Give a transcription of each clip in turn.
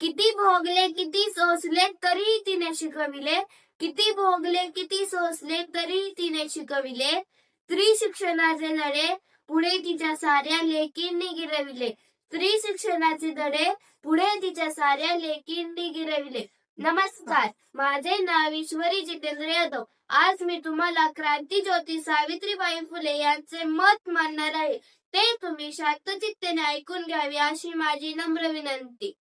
किती भोगले किती सोसले तरी तिने शिकविले. किती भोगले किती सोसले तरी तिने शिकविले. स्त्री शिक्षणाचे धडे पुढे तिच्या साऱ्या लेकींनी गिरविले. स्त्री शिक्षणाचे धडे पुढे तिच्या साऱ्या लेकींनी गिरविले. नमस्कार माझे नाव ईश्वरी जितेंद्र यादव. आज मी तुम्हाला क्रांती ज्योती सावित्रीबाई फुले यांचे मत मांडणार आहे. ते तुम्ही शांतचित्तेने ऐकून घ्यावे अशी माझी नम्र विनंती.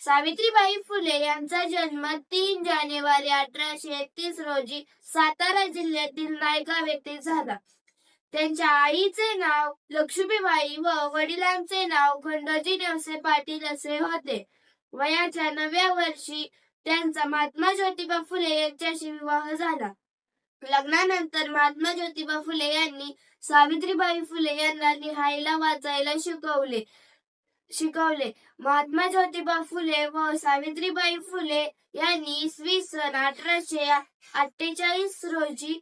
सावित्रीबाई फुले यांचा जन्म तीन जानेवारी अठराशे एकतीस रोजी सातारा जिल्ह्यातील नायगाव येथे झाला. त्यांच्या आईचे नाव लक्ष्मीबाई व वडिलांचे नाव खंडोजी नेवसे पाटील असे होते. वयाच्या नवव्या वर्षी त्यांचा महात्मा ज्योतिबा फुले यांच्याशी विवाह झाला. लग्नानंतर महात्मा ज्योतिबा फुले यांनी सावित्रीबाई फुले यांना लिहायला वाचायला शिकवले. शिकवले. महात्मा ज्योतिबा फुले व सावित्रीबाई फुले यांनी इसवी सन अठराशे अठ्ठेचाळीस रोजी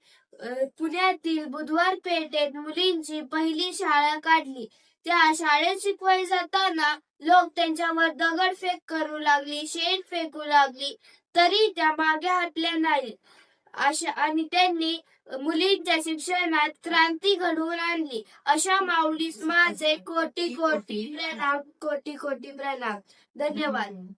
पुण्यातील बुधवार पेठेत मुलींची पहिली शाळा काढली. त्या शाळेत शिकवाय जाताना लोक त्यांच्यावर दगड फेक करू लागली शेण फेकू लागली तरी त्या मागे हटल्या नाही अशा आणि त्यांनी मुलींच्या शिक्षणात क्रांती घडवून आणली. अशा माऊलीस माझे कोटी कोटी प्रणाम कोटी कोटी प्रणाम. धन्यवाद.